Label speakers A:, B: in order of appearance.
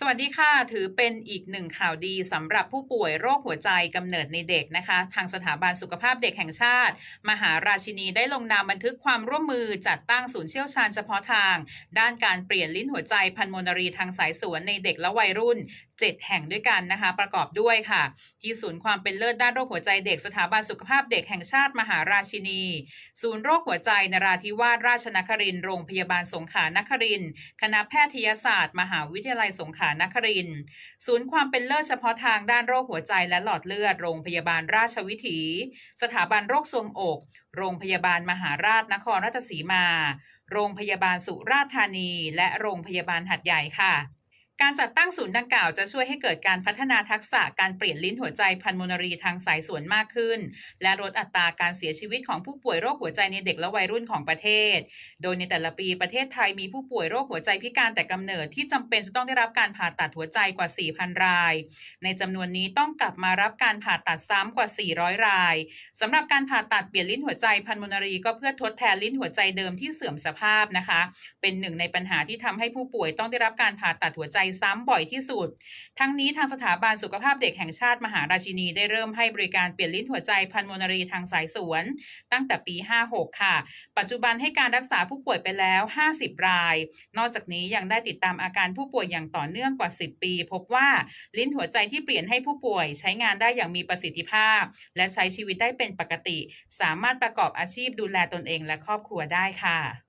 A: สวัสดีค่ะ ถือเป็นอีกหนึ่งข่าวดีสำหรับผู้ป่วยโรคหัวใจกำเนิดในเด็กนะคะ ทางสถาบันสุขภาพเด็กแห่งชาติ มหาราชินีได้ลงนามบันทึกความร่วมมือจัดตั้งศูนย์เชี่ยวชาญเฉพาะทาง ด้านการเปลี่ยนลิ้นหัวใจพันโมนารีทางสายสวนในเด็กและวัยรุ่น 7 แห่งด้วยกันนะคะ ประกอบด้วยค่ะ ที่ศูนย์ความเป็นเลิศด้านโรคหัวใจเด็กสถาบันสุขภาพเด็กแห่งชาติ มหาราชินี ศูนย์โรคหัวใจนราธิวาสราชนครินทร์โรงพยาบาลสงขลานครินทร์คณะแพทยศาสตร์ มหาวิทยาลัยสงขลานครินทร์ศูนย์ความเป็นเลิศเฉพาะทางด้านโรคหัวใจและหลอดเลือด โรงพยาบาลราชวิถี สถาบันโรคทรวงอก โรงพยาบาลมหาราชนครราชสีมา โรงพยาบาลสุราษฎร์ธานี และโรงพยาบาลหัดใหญ่ค่ะ การจัดตั้งศูนย์ดังกล่าวจะช่วยให้เกิดการพัฒนาทักษะการเปลี่ยนลิ้นหัวใจพันโมนารีทางสายสวนมากขึ้น และลดอัตราการเสียชีวิตของผู้ป่วยโรคหัวใจในเด็กและวัยรุ่นของประเทศ โดยในแต่ละปีประเทศไทยมีผู้ป่วยโรคหัวใจพิการแต่กำเนิดที่จำเป็นจะต้องได้รับการผ่าตัดหัวใจกว่า 4,000 ราย ในจำนวนนี้ต้องกลับมารับการผ่าตัดซ้ำกว่า 400 รายสำหรับการผ่าตัดเปลี่ยนลิ้นหัวใจพันโมนารีก็เพื่อทดแทนลิ้นหัวใจเดิมที่เสื่อมสภาพนะคะ เป็นหนึ่งในปัญหาที่ทำให้ผู้ป่วยต้องได้รับการผ่าตัดหัวใจซ้ำบ่อยที่สุด ทั้งนี้ทางสถาบันสุขภาพเด็กแห่งชาติมหาราชินีได้เริ่มให้บริการเปลี่ยนลิ้นหัวใจพันโมนารีทางสายสวน ตั้งแต่ปี 56 ค่ะ ปัจจุบันให้การรักษาผู้ป่วยไปแล้ว 50 ราย นอกจากนี้ยังได้ติดตามอาการผู้ป่วยอย่างต่อเนื่องกว่า 10 ปี พบว่าลิ้นหัวใจที่เปลี่ยนให้ผู้ป่วยใช้งานได้อย่างมีประสิทธิภาพ และใช้ชีวิตได้เป็นปกติ สามารถประกอบอาชีพดูแลตนเองและครอบครัวได้ค่ะ